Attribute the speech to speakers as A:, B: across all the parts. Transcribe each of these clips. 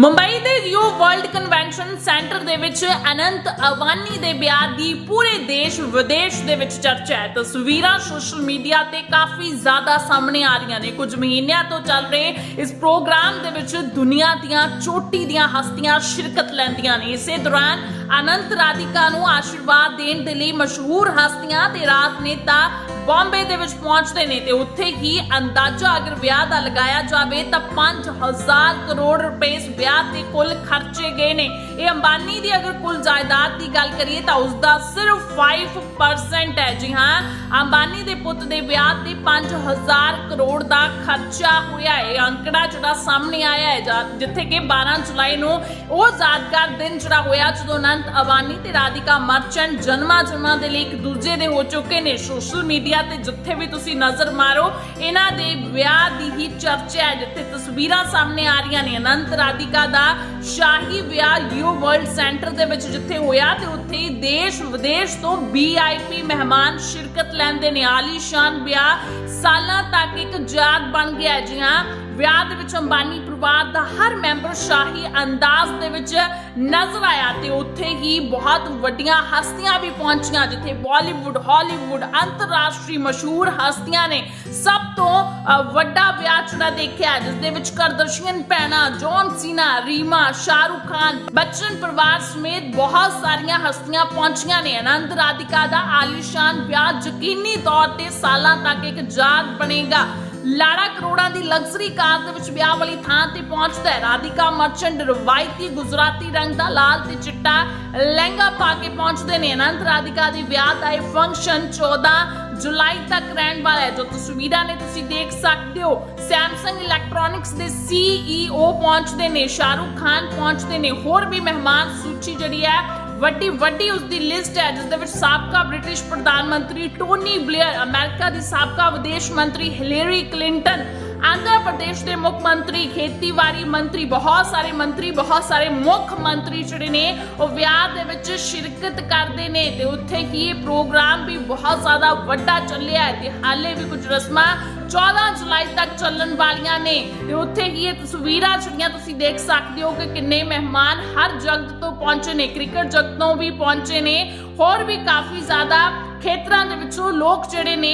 A: ਮੁੰਬਈ ਦੇ you world convention centre ਦੇ ਵਿੱਚ ਅਨੰਤ ਅਵਾਨੀ ਦੇ ਵਿਆਹ ਦੀ ਪੂਰੇ ਦੇਸ਼ ਵਿਦੇਸ਼ ਦੇ ਵਿੱਚ ਚਰਚਾ ਹੈ। ਤਸਵੀਰਾਂ ਸੋਸ਼ਲ ਮੀਡੀਆ ਤੇ ਕਾਫੀ ਜ਼ਿਆਦਾ ਸਾਹਮਣੇ ਆ ਰਹੀਆਂ ਨੇ। ਕੁਝ ਮਹੀਨਿਆਂ ਤੋਂ ਚੱਲ ਰਹੇ ਇਸ ਪ੍ਰੋਗਰਾਮ ਦੇ ਵਿੱਚ ਦੁਨੀਆ ਦੀਆਂ ਚੋਟੀ ਦੀਆਂ ਹਸਤੀਆਂ ਸ਼ਿਰਕਤ ਲੈਂਦੀਆਂ ਨੇ। ਇਸੇ ਦੌਰਾਨ ਅਨੰਤ ਰਾਧਿਕਾ ਨੂੰ ਆਸ਼ੀਰਵਾਦ ਦੇਣ ਦੇ ਲਈ ਮਸ਼ਹੂਰ ਹਸਤੀਆਂ ਤੇ ਰਾਜ ਬੰਬੇ ਦੇ ਵਿੱਚ ਪਹੁੰਚਦੇ ਨੇ ਤੇ ਉੱਥੇ ਹੀ ਅੰਦਾਜ਼ਾ ਅਗਰ ਵਿਆਹ ਦਾ ਲਗਾਇਆ ਜਾਵੇ ਤਾਂ 5000 ਕਰੋੜ ਰੁਪਏ ਇਸ ਵਿਆਹ ਤੇ ਕੁੱਲ ਖਰਚੇ ਗਏ ਨੇ। ਇਹ ਅੰਬਾਨੀ ਦੀ ਅਗਰ ਕੁੱਲ ਜਾਇਦਾਦ ਦੀ ਗੱਲ ਕਰੀਏ ਤਾਂ ਉਸ ਦਾ ਸਿਰਫ 5% ਹੈ। ਜੀ ਹਾਂ, ਅੰਬਾਨੀ ਪੁੱਤ ਦੇ ਵਿਆਹ ਤੇ 5000 ਕਰੋੜ ਦਾ ਖਰਚਾ ਹੋਇਆ ਹੈ। ਅੰਕੜਾ ਜਿਹੜਾ ਸਾਹਮਣੇ ਆਇਆ ਹੈ ਜਿੱਥੇ ਕਿ 12 ਜੁਲਾਈ ਨੂੰ ਉਹ ਯਾਦਗਾਰ ਦਿਨ ਜਿਹੜਾ ਹੋਇਆ, ਜਦੋਂ ਅਨੰਤ ਅਵਾਨੀ ਤੇ ਰਾਧਿਕਾ ਮਰਚੈਂਟ ਜਨਮਾਂ ਜਨਮਾਂ ਦੇ ਲਈ ਇੱਕ ਦੂਜੇ ਦੇ ਹੋ ਚੁੱਕੇ ਨੇ ਸੋਸ਼ਲ ਮੀਡੀਆ ਤੇ ਜਿੱਥੇ ਵੀ ਤੁਸੀਂ ਨਜ਼ਰ ਮਾਰੋ, ਇਹਨਾਂ ਦੇ ਵਿਆਹ ਦੀ ਹੀ ਚਰਚਾ ਹੈ, ਜਿੱਥੇ ਤਸਵੀਰਾਂ ਸਾਹਮਣੇ ਆ ਰਹੀਆਂ ਨੇ। ਅਨੰਤ ਰਾਧਿਕਾ ਦਾ ਸ਼ਾਹੀ ਵਿਆਹ ਯੂ ਵਰਲਡ ਸੈਂਟਰ ਦੇ ਵਿੱਚ ਜਿੱਥੇ ਹੋਇਆ ਤੇ ਉੱਥੇ ਹੀ ਦੇਸ਼ ਵਿਦੇਸ਼ ਤੋਂ ਵੀਆਈਪੀ ਮਹਿਮਾਨ ਸ਼ਿਰਕਤ ਲੈਂਦੇ ਨੇ। ਆਲੀ ਆਲੀਸ਼ਾਨ ਵਿਆਹ ਸਾਲਾਂ ਤੱਕ ਇੱਕ ਯਾਦ ਬਣ ਗਿਆ ਜੀ ਹਾਂ। ਵਿਆਹ ਦੇ ਵਿੱਚ ਅੰਬਾਨੀ ਪਰਿਵਾਰ ਦਾ ਹਰ ਮੈਂਬਰ ਸ਼ਾਹੀ ਅੰਦਾਜ਼ ਦੇ ਵਿੱਚ ਨਜ਼ਰ ਆਇਆ ਤੇ ਉੱਥੇ ਹੀ ਬਹੁਤ ਵੱਡੀਆਂ ਹਸਤੀਆਂ ਵੀ ਪਹੁੰਚੀਆਂ, ਜਿੱਥੇ ਬਾਲੀਵੁੱਡ ਹਾਲੀਵੁੱਡ ਅੰਤਰਰਾਸ਼ਟਰੀ ਮਸ਼ਹੂਰ ਹਸਤੀਆਂ ਨੇ ਸਭ ਤੋਂ ਵੱਡਾ ਵਿਆਹ ਚੁਣਾ ਦੇਖਿਆ ਜਿਸ ਦੇ ਵਿੱਚ ਕਰਦਰਸ਼ੀਅਨ ਪੈਣਾ ਜੌਨ ਸੀਨਾ, ਰੀਮਾ, ਸ਼ਾਹਰੁਖ ਖਾਨ, ਬੱਚਨ ਪਰਿਵਾਰ ਸਮੇਤ ਬਹੁਤ ਸਾਰੀਆਂ ਹਸਤੀਆਂ ਪਹੁੰਚੀਆਂ ਨੇ। ਆਨੰਦ ਰਾਧਿਕਾ ਦਾ ਆਲੀਸ਼ਾਨ ਵਿਆਹ ਯਕੀਨੀ ਤੌਰ ਤੇ ਸਾਲਾਂ ਤੱਕ ਇੱਕ ਯਾਦ ਬਣੇਗਾ। ਲਾੜਾ ਕਰੋੜਾਂ ਦੀ ਲਗਜ਼ਰੀ ਕਾਰ ਦੇ ਵਿੱਚ ਵਿਆਹ ਵਾਲੀ ਥਾਂ ਤੇ ਪਹੁੰਚਦਾ ਹੈ। ਰਾਧਿਕਾ ਮਰਚੈਂਟ ਰਵਾਇਤੀ ਗੁਜਰਾਤੀ ਰੰਗ ਦਾ ਲਾਲ ਤੇ ਚਿੱਟਾ ਲਹਿੰਗਾ ਪਾ ਕੇ ਪਹੁੰਚਦੇ ਨੇ। ਅਨੰਤ ਰਾਧਿਕਾ ਦੇ ਵਿਆਹ ਦਾ ਇਹ ਫੰਕਸ਼ਨ 14 ਜੁਲਾਈ ਤੱਕ ਰਹਿਣ ਵਾਲਾ ਹੈ। ਜੋ ਤਸਵੀਰਾਂ ਨੇ ਤੁਸੀਂ ਦੇਖ ਸਕਦੇ ਹੋ। ਸੈਮਸੰਗ ਇਲੈਕਟ੍ਰੋਨਿਕਸ ਦੇ CEO ਪਹੁੰਚਦੇ ਨੇ, ਸ਼ਾਹਰੁਖ ਖਾਨ ਪਹੁੰਚਦੇ ਨੇ। ਹੋਰ ਵੀ ਮਹਿਮਾਨ ਸੂਚੀ ਜਿਹੜੀ ਹੈ ਵੱਡੀ ਵੱਡੀ ਉਸ ਦੀ ਲਿਸਟ ਹੈ ਜਿਸ ਦੇ ਵਿੱਚ ਸਾਬਕਾ ਬ੍ਰਿਟਿਸ਼ ਪ੍ਰਧਾਨ ਮੰਤਰੀ ਟੋਨੀ ਬਲੇਅਰ, ਅਮਰੀਕਾ ਦੀ ਸਾਬਕਾ ਵਿਦੇਸ਼ ਮੰਤਰੀ ਹਿਲੇਰੀ ਕਲਿੰਟਨ ਆਂਧਰਾ ਪ੍ਰਦੇਸ਼ ਦੇ ਮੁੱਖ ਮੰਤਰੀ, ਖੇਤੀਬਾੜੀ ਮੰਤਰੀ, ਬਹੁਤ ਸਾਰੇ ਮੰਤਰੀ, ਬਹੁਤ ਸਾਰੇ ਮੁੱਖ ਮੰਤਰੀ ਜਿਹੜੇ ਨੇ, ਉਹ ਵਿਆਹ ਦੇ ਵਿੱਚ ਸ਼ਿਰਕਤ ਕਰਦੇ ਨੇ ਤੇ ਉੱਥੇ ਹੀ ਇਹ ਪ੍ਰੋਗਰਾਮ ਵੀ ਬਹੁਤ ਜ਼ਿਆਦਾ ਵੱਡਾ ਚੱਲਿਆ ਤੇ ਹਾਲੇ ਵੀ ਕੁਝ ਰਸਮਾਂ 14 ਜੁਲਾਈ ਤੱਕ ਚੱਲਣ ਵਾਲੀਆਂ ਨੇ ਤੇ ਉੱਥੇ ਹੀ ਇਹ ਤਸਵੀਰਾਂ ਜਿਹੜੀਆਂ ਤੁਸੀਂ ਦੇਖ ਸਕਦੇ ਹੋ ਕਿ ਕਿੰਨੇ ਮਹਿਮਾਨ ਹਰ ਜਗਤ ਤੋਂ ਪਹੁੰਚੇ ਨੇ, ਕ੍ਰਿਕਟ ਜਗਤ ਤੋਂ ਵੀ ਪਹੁੰਚੇ ਨੇ, ਹੋਰ ਵੀ ਕਾਫੀ ਜ਼ਿਆਦਾ ਖੇਤਰਾਂ ਦੇ ਵਿੱਚੋਂ ਲੋਕ ਜਿਹੜੇ ਨੇ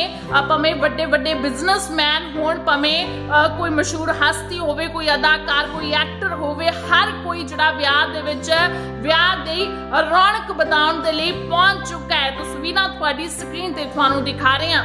A: ਭਾਵੇਂ ਵੱਡੇ ਵੱਡੇ ਬਿਜ਼ਨਸਮੈਨ ਹੋਣ, ਭਾਵੇਂ ਕੋਈ ਮਸ਼ਹੂਰ ਹਸਤੀ ਹੋਵੇ, ਕੋਈ ਅਦਾਕਾਰ, ਕੋਈ ਐਕਟਰ ਹੋਵੇ, ਹਰ ਕੋਈ ਜਿਹੜਾ ਵਿਆਹ ਦੇ ਵਿੱਚ, ਵਿਆਹ ਦੀ ਰੌਣਕ ਵਧਾਉਣ ਦੇ ਲਈ ਪਹੁੰਚ ਚੁੱਕਾ ਹੈ। ਤਸਵੀਰਾਂ ਤੁਹਾਡੀ ਸਕਰੀਨ ਤੇ ਤੁਹਾਨੂੰ ਦਿਖਾ ਰਹੇ ਹਾਂ।